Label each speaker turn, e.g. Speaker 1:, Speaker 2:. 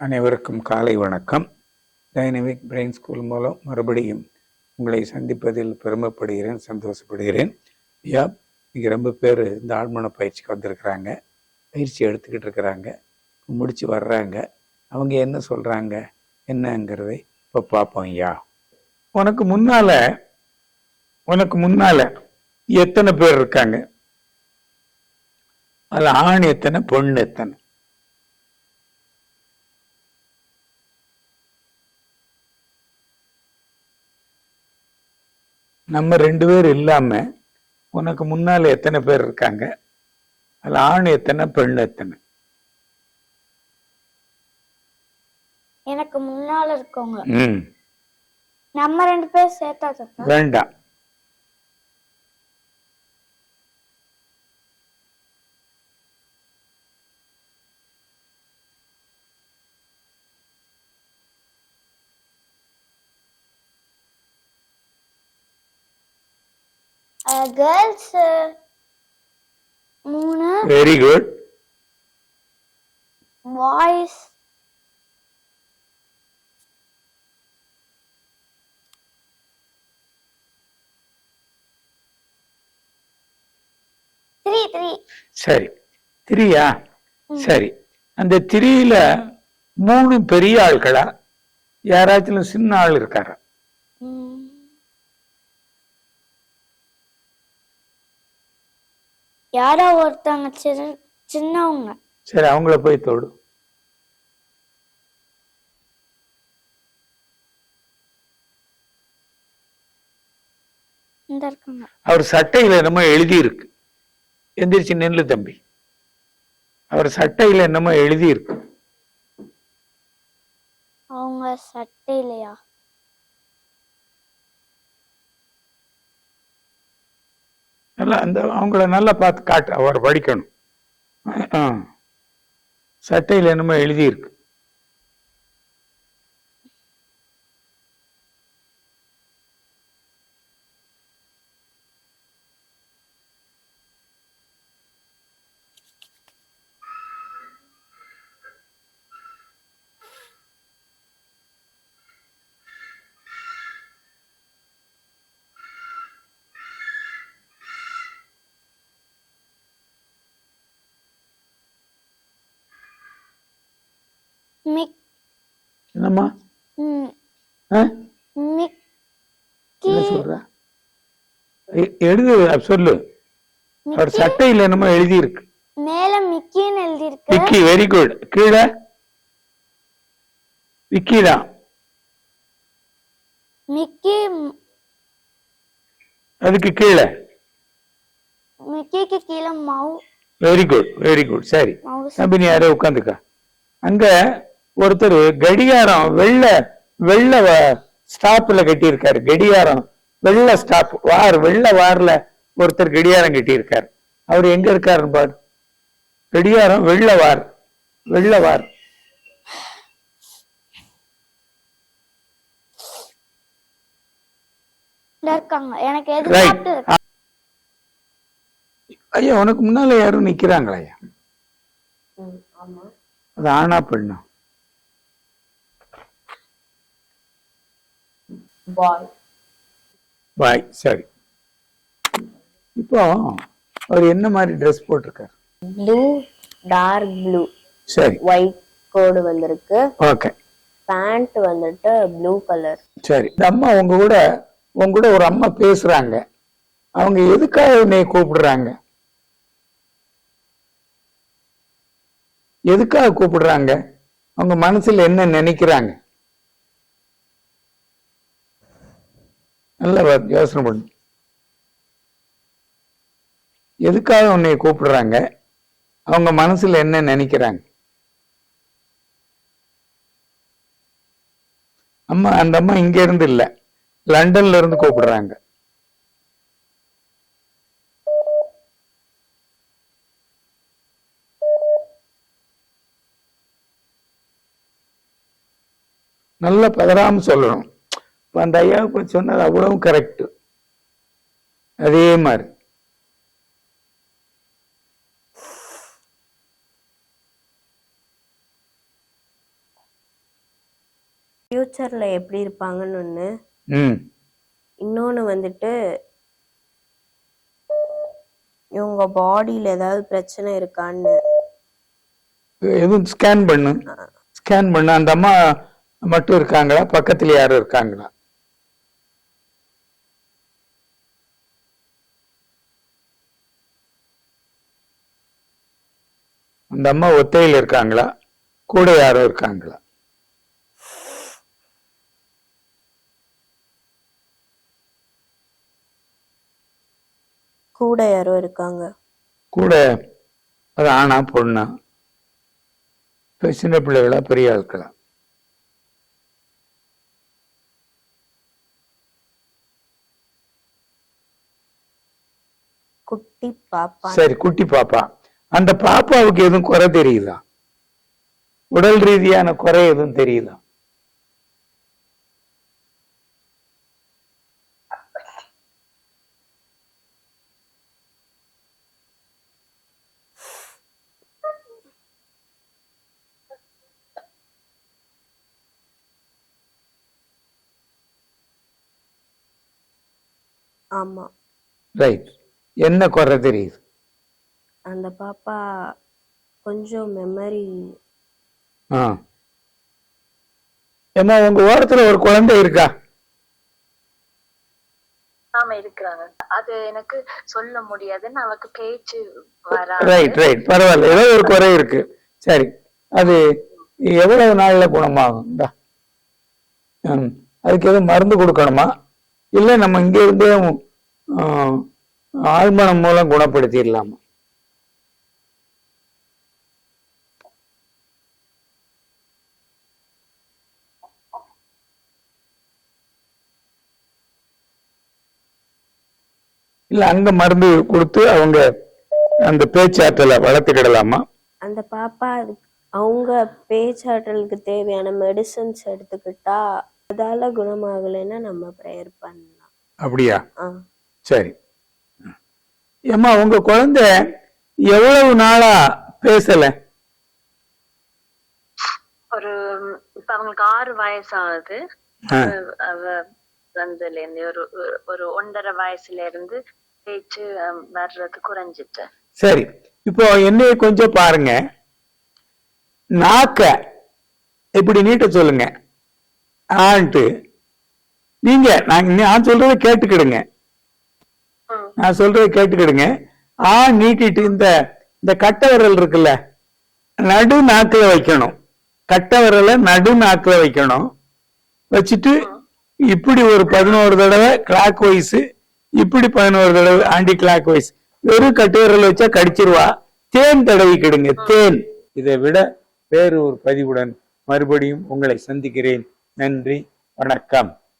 Speaker 1: அனைவருக்கும் காலை வணக்கம். டைனமிக் பிரெயின் ஸ்கூல் மூலம் மறுபடியும் உங்களை சந்திப்பதில் பெருமைப்படுகிறேன் சந்தோஷப்படுகிறேன். ஐயா இங்கே ரொம்ப பேர் இந்த ஆழ்மன பயிற்சிக்கு வந்திருக்கிறாங்க. பயிற்சி எடுத்துக்கிட்டு இருக்கிறாங்க. முடிச்சு வர்றாங்க. அவங்க என்ன சொல்கிறாங்க என்னங்கிறதை இப்போ பார்ப்போம் ஐயா. உனக்கு முன்னால உனக்கு முன்னால் எத்தனை பேர் இருக்காங்க? அதில் ஆண் எத்தனை பொண்ணு எத்தனை? நம்ம ரெண்டு பேர் இல்லாம உனக்கு முன்னால எத்தனை பேர் இருக்காங்க? அதுல ஆண் எத்தனை பெண் எத்தனை?
Speaker 2: எனக்கு முன்னால இருக்கவங்க.
Speaker 1: ம்.
Speaker 2: நம்ம ரெண்டு பேர் சேர்த்தா
Speaker 1: வேண்டாம்.
Speaker 2: கேர்ள்ஸ் மூணு
Speaker 1: வெரி குட்
Speaker 2: பாய்ஸ்
Speaker 1: சரி. திரியா சரி. அந்த திரியில மூணு பெரிய ஆட்களா யாராச்சும் சின்ன ஆள் இருக்காரா?
Speaker 2: யாரோ ஒருத்தவங்க சின்ன சின்னவங்க.
Speaker 1: சரி அவங்கள போய் தொடு. அவர் சட்டையில என்னமோ எழுதி இருக்கு எந்திரிச்சு நில்லு தம்பி. அவர் சட்டையில என்னமோ எழுதி இருக்கு
Speaker 2: அவங்க சட்டையிலையா?
Speaker 1: நல்லா அந்த அவங்கள நல்லா பார்த்து காட்டு. அவர் படிக்கணும். சட்டையில என்னமோ எழுதி இருக்கு
Speaker 2: மிக்
Speaker 1: என்னம்மா? என்ன சொல்ற? எ- எழுது அ, சொல்லு. அவர்
Speaker 2: மிக்கி
Speaker 1: சட்டையில என்னமோ எழுதி இருக்கு
Speaker 2: மேல மிக்கின்னு எழுதியிருக்கு.
Speaker 1: விக்கி வெரி குட் கீழே. விக்கி தான்.
Speaker 2: மிக்கி.
Speaker 1: அதுக்கு கீழே.
Speaker 2: மிக்கிக்கு கீழே மவு.
Speaker 1: வெரி குட் வெரி குட் சரி.
Speaker 2: மவுஸ்
Speaker 1: தம்பி நீ யாரோ உட்காந்துக்க. அங்க ஒருத்தர் கடிகாரம் வெள்ளை வெள்ளை ஸ்டாப்ல கட்டியிருக்காரு கடிகாரம் வெள்ளை ஸ்டாப் வார் வெள்ளை வார்ல ஒருத்தர் கடிகாரம் கட்டியிருக்காரு. அவர் எங்க இருக்காருன்னு பாரு? கடிகாரம் வெள்ளை வார் வெள்ளை வார். ஐயா உனக்கு முன்னால யாரும் நிக்கிறாங்களா ஐயா. அது ஆனா பெண்ணா?
Speaker 3: பாய்
Speaker 1: பாய் சரி. இப்போ அவர் என்ன மாதிரி ட்ரெஸ் போட்டிருக்காரு?
Speaker 3: ப்ளூ டார்க் ப்ளூ
Speaker 1: சரி.
Speaker 3: ஒயிட் கோடு வந்திருக்கு.
Speaker 1: ஓகே
Speaker 3: பேண்ட் வந்துட்டு ப்ளூ கலர்
Speaker 1: சரி. இந்த அம்மா உங்க கூட உங்க கூட ஒரு அம்மா பேசுறாங்க. அவங்க எதுக்காக உன்னை கூப்பிடுறாங்க? எதுக்காக கூப்பிடுறாங்க? அவங்க மனசுல என்ன நினைக்கிறாங்க? நல்லா யோசனை பண்ணு. எதுக்காக உன்னை கூப்பிடுறாங்க? அவங்க மனசுல என்ன நினைக்கிறாங்க? அம்மா அந்த அம்மா இங்க இருந்து இல்ல. லண்டன்ல இருந்து கூப்பிடுறாங்க. நல்லா பதறாம சொல்லணும். இப்ப அந்த ஐயாவை பத்தி சொன்னது அவ்வளவும் கரெக்ட் அதே மாதிரி.
Speaker 3: ஃபியூச்சர்ல எப்படி இருப்பாங்கன்னு ஒன்று
Speaker 1: ம்.
Speaker 3: இன்னொன்று வந்துட்டு இவங்க பாடியில் ஏதாவது பிரச்சனை இருக்கான்னு.
Speaker 1: எதுவும் ஸ்கேன் பண்ணு. ஸ்கேன் பண்ணு. அந்த அம்மா மட்டும் இருக்காங்களா? பக்கத்துல யாரும் இருக்காங்களா? அந்த அம்மா ஒத்தையில் இருக்காங்களா? கூட யாரும் இருக்காங்களா?
Speaker 3: கூட யாரோ இருக்காங்க.
Speaker 1: கூட அது ஆணா பொண்ணா? சின்ன பிள்ளைகளா பெரிய ஆட்களா?
Speaker 3: குட்டி பாப்பா.
Speaker 1: சரி குட்டி பாப்பா. அந்த பாப்பாவுக்கு எதுவும் குறை தெரியுதா உடல் ரீதியான குறை எதுவும் தெரியுதா
Speaker 3: ஆமா.
Speaker 1: ரைட் என்ன குறை தெரியுது?
Speaker 3: அந்த பாப்பா கொஞ்சம் மெமரி
Speaker 1: ஆ. ஏமா உங்க ஓரத்துல ஒரு குழந்தை இருக்கா?
Speaker 4: ஆமா இருக்கிறாங்க. அது எனக்கு சொல்ல முடியாதுன்னு அவக்கு பேச்சு வரா
Speaker 1: ரைட் ரைட் பரவாயில்ல. ஏதோ ஒரு குறை இருக்கு. சரி. அது எவ்வளவு நாள்ல குணமாகும்? அதுக்கு எதுவும் மருந்து கொடுக்கணுமா? இல்ல நம்ம இங்க இருந்தே ஆ, ஆழ்மனம் மூலம் குணப்படுத்திடலாமா? இல்ல அங்க மருந்து கொடுத்து அவங்க அந்த பேச்சாற்றலை வளர்த்துக்கிடலாமா?
Speaker 3: அந்த பாப்பா அவங்க பேச்சாற்றலுக்கு தேவையான மெடிசன்ஸ் எடுத்துக்கிட்டா அதால குணமாகலைன்னா நம்ம ப்ரேயர் பண்ணலாம்.
Speaker 1: அப்படியா? சரி. ஏம்மா உங்க குழந்தை எவ்வளவு நாளா பேசல?
Speaker 4: ஒரு இப்ப அவங்களுக்கு ஆறு வயசு ஆகுது. அவ வந்ததுல இருந்து ஒரு ஒரு- ஒன்றரை வயசுல இருந்து பேச்சு வர்றது குறைஞ்சிட்டு.
Speaker 1: சரி. இப்போ என்னைய கொஞ்சம் பாருங்க. நாக்க இப்படி நீட்ட சொல்லுங்க? ஆன்ட்டு நீங்க நான் நான் சொல்றதை கேட்டுக்கிடுங்க. நான் சொல்றதை கேட்டுக்கிடுங்க. ஆ நீட்டிட்டு இந்த இந்த கட்டை விரல் இருக்குல்ல நடு நாக்குல வைக்கணும். கட்டை விரலை நடு நாக்குல வைக்கணும். வச்சுட்டு இப்படி ஒரு பதினோரு தடவை கிளாக் வைஸ் இப்படி பதினோரு தடவை ஆண்டி கிளாக் வைஸ் வெறும் கட்டுவிரல் வச்சா கடிச்சிருவா. தேன் தடவி கெடுங்க தேன். இதை விட வேறு ஒரு பதிவுடன் மறுபடியும் உங்களை சந்திக்கிறேன். நன்றி வணக்கம்.